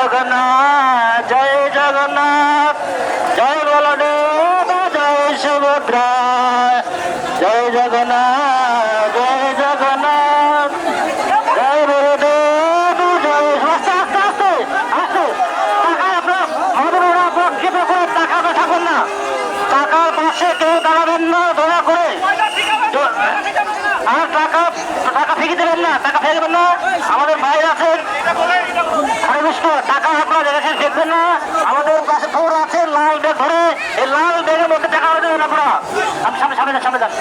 জগন্নাথ, জয় জগন্নাথ, জয় বলদেব, জয় সুভদ্রা, জয় জগন্নাথ জয় জগন্নাথ, জয় বলদেব, জয় আস্তে আস্তে আস্তে আস্তে টাকা আপনার, আমাদের ওরা বক্ষিত করে টাকাতে না। টাকার পাশে কেউ দাঁড়াবেন না, দয়া করে। আর টাকা টাকা ফেঁকে দেবেন না, টাকা ফেঁকবেন না। আমাদের ভাই আছেন। টাকা আপনারা দেখেছেন দেখবেন না। আমাদের পাশে খবর আছে, লাল ব্যাগ ধরে। এই লাল ব্যাগের মধ্যে টাকা দেবেন আপনারা আপনি সামনে সামনে সামনে যান।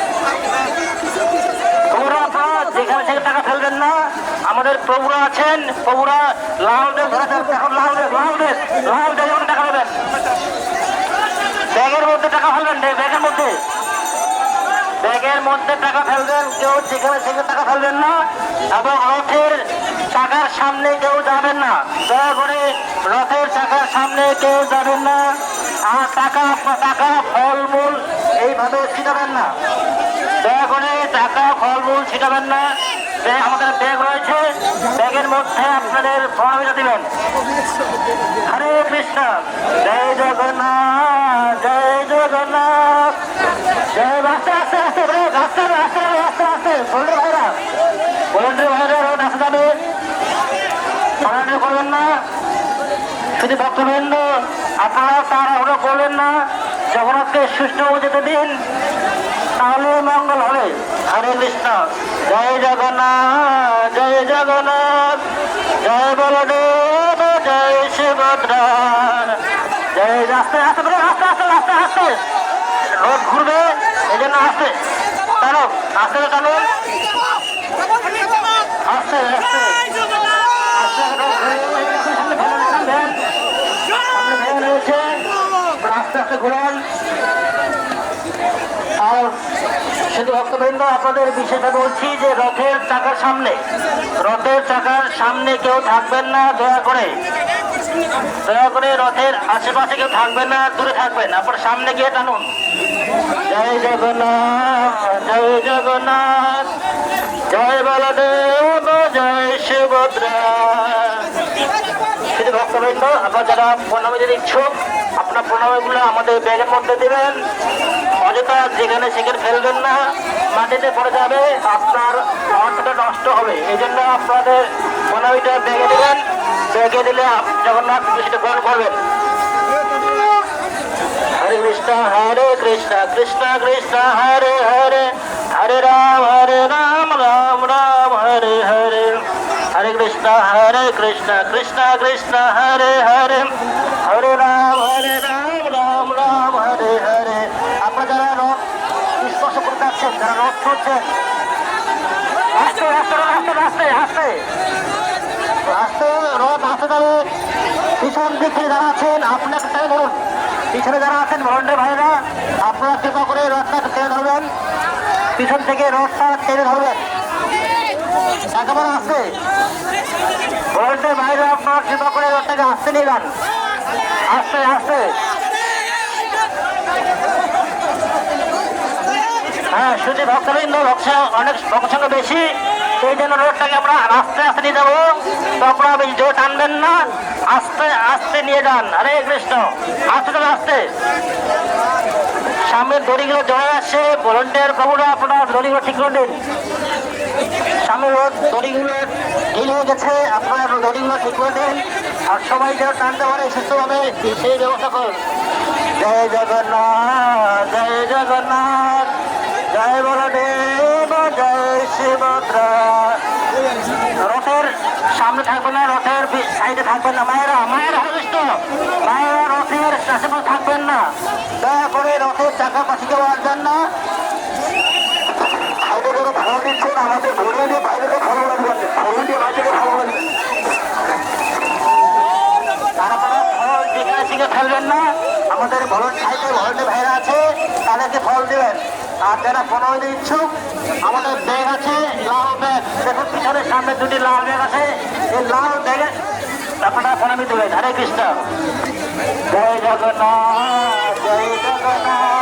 যেখানে থেকে টাকা ফেলবেন না। আমাদের প্রভুরা আছেন, প্রভুরা লাল ব্যাগ ধরে এখন লাল ব্যাগ লাল ব্যাগ, লাল টাকা দেবেন ব্যাগের মধ্যে টাকা ফেলবেন ব্যাগের মধ্যে। ব্যাগের মধ্যে টাকা ফেলবেন, কেউ যেখানে সেখানে টাকা ফেলবেন না। এবং রথের চাকার সামনে কেউ যাবেন না দয়া করে রথের চাকার সামনে কেউ যাবেন না আর টাকা টাকা ফলমূল এইভাবে ছিটাবেন না দয়া করে টাকা ফলমূল ছিটাবেন না আমাদের ব্যাগ রয়েছে ব্যাগের মধ্যে আপনাদের প্রণামীটা দিবেন হরে কৃষ্ণ জয় জগন্নাথ জয় জগন্নাথ জয় আস্তে আস্তে আস্তে আস্তে আস্তে আস্তে আস্তে বলুন ভাইরা বলুন ভাইরা রোড আসতে যাবে পালন করবেন না শুধু ভক্তবৃন্দ আপনারা তাড়াহুড়ো করবেন না জগন্নাথকে সুষ্ঠু যেতে দিন তাহলে মঙ্গল হবে। হরে কৃষ্ণ। জয় জগন্নাথ জয় জগন্নাথ, জয় বলদেব, জয় সুভদ্রা। জয়, আস্তে আস্তে বলে আস্তে আস্তে আস্তে আস্তে। রোড ঘুরবে এই জন্য আস্তে। টানো আস্তে আস্তে আস্তে রোড ঘুরবে, সামনে ভ্যান, সামনে ভ্যান। সামনে ভ্যান রয়েছে আস্তে ঘুরান আর শুধু ভক্তবৃন্দ, আপনাদের বিশেষভাবে বলছি যে রথের চাকার সামনে, রথের চাকার সামনে কেউ থাকবেন না, দয়া করে। দয়া করে রথের আশেপাশে কেউ থাকবেন না, দূরে থাকবেন, আপনার সামনে গিয়ে টানুন। জয় জগন্নাথ জয় জগন্নাথ, জয় বলদেব, জয় সুভদ্রা। শুধু ভক্তবৃন্দ, আপনার যারা প্রণামী দিতে ইচ্ছুক আপনার প্রণামীগুলো আমাদের ব্যাগের মধ্যে দেবেন। অযথা যেখানে সেখানে ফেলবেন না। মাটিতে পড়ে যাবে। আপনার অর্থটা নষ্ট হবে। এই জন্য আপনাদের প্রণামীটা ব্যাগে দেবেন। ব্যাগে দিলে জগন্নাথ সেটা গ্রহণ করবেন। হরে কৃষ্ণ হরে কৃষ্ণ কৃষ্ণ কৃষ্ণ, হরে হরে। হরে রাম হরে রাম রাম রাম, হরে হরে। হরে কৃষ্ণ হরে কৃষ্ণ কৃষ্ণ কৃষ্ণ হরে হরে হরে রাম হরে রাম রাম রাম হরে হরে আপনারা যারা রথ স্পর্শ করতে যাচ্ছেন, যারা রথ ছুটছেন আস্তে আস্তে আস্তে আস্তে আস্তে আস্তে রথ আস্তে যাবে। পিছন দিকে যারা আছেন আপনাকে টেনে ধরুন। পিছনে যারা আছেন ভলেন্টিয়ার ভাইরা আপনারা কৃপা করে রথটা টেনে ধরবেন। পিছন থেকে রথটা টেনে ধরবেন। একেবারে আসতে ভলেন্টিয়ার ভাইরা আপনারা কৃপা করে রথটাকে আসতে যান আস্তে আস্তে। হ্যাঁ শুধু ভক্তবৃন্দ, ভক্ত অনেক ভক্ত বেশি। সেই জন্য রোডটাকে আমরা আস্তে আস্তে নিয়ে যাব। আপনারা বেশি জোর টানবেন না। আস্তে আস্তে নিয়ে যান। হরে কৃষ্ণ, আস্তে তবে আস্তে। সামনের দড়িগুলো জড়ে আসছে ভলেন্টিয়ার বাবুরা আপনারা দড়িগুলো ঠিক করে দিন। সামনে রোড দড়িগুলো গেছে, আপনারা দড়িগুলো ঠিক করে দিন। আর সুস্থভাবে ব্যবস্থা করুন। জয় জগন্নাথ জয় জগন্নাথ, জয় বলদেব, জয় সুভদ্রা। রথের সামনে থাকবে না, রথের সাইডে থাকবেন না। মায়েরা মায়েরা হরিষ্ঠ মায়েরা রথের আশেপাশে থাকবেন না। দয়া করে রথের চাকা পাশে আসবেন না। দিচ্ছেন আমাদের ফেলবেন না আমাদের ভাইরা আছে তাদেরকে ফল দেবেন আর যারা পনেরো ইচ্ছুক আমাদের ব্যাগ আছে লাল ব্যাগ দেখুন পিছনের সামনে দুটি লাল ব্যাগ আছে এই লাল ব্যাগে আপনারা প্রণামী দেবেন হরে কৃষ্ণ জয় জগন্নাথ জয় জগন্নাথ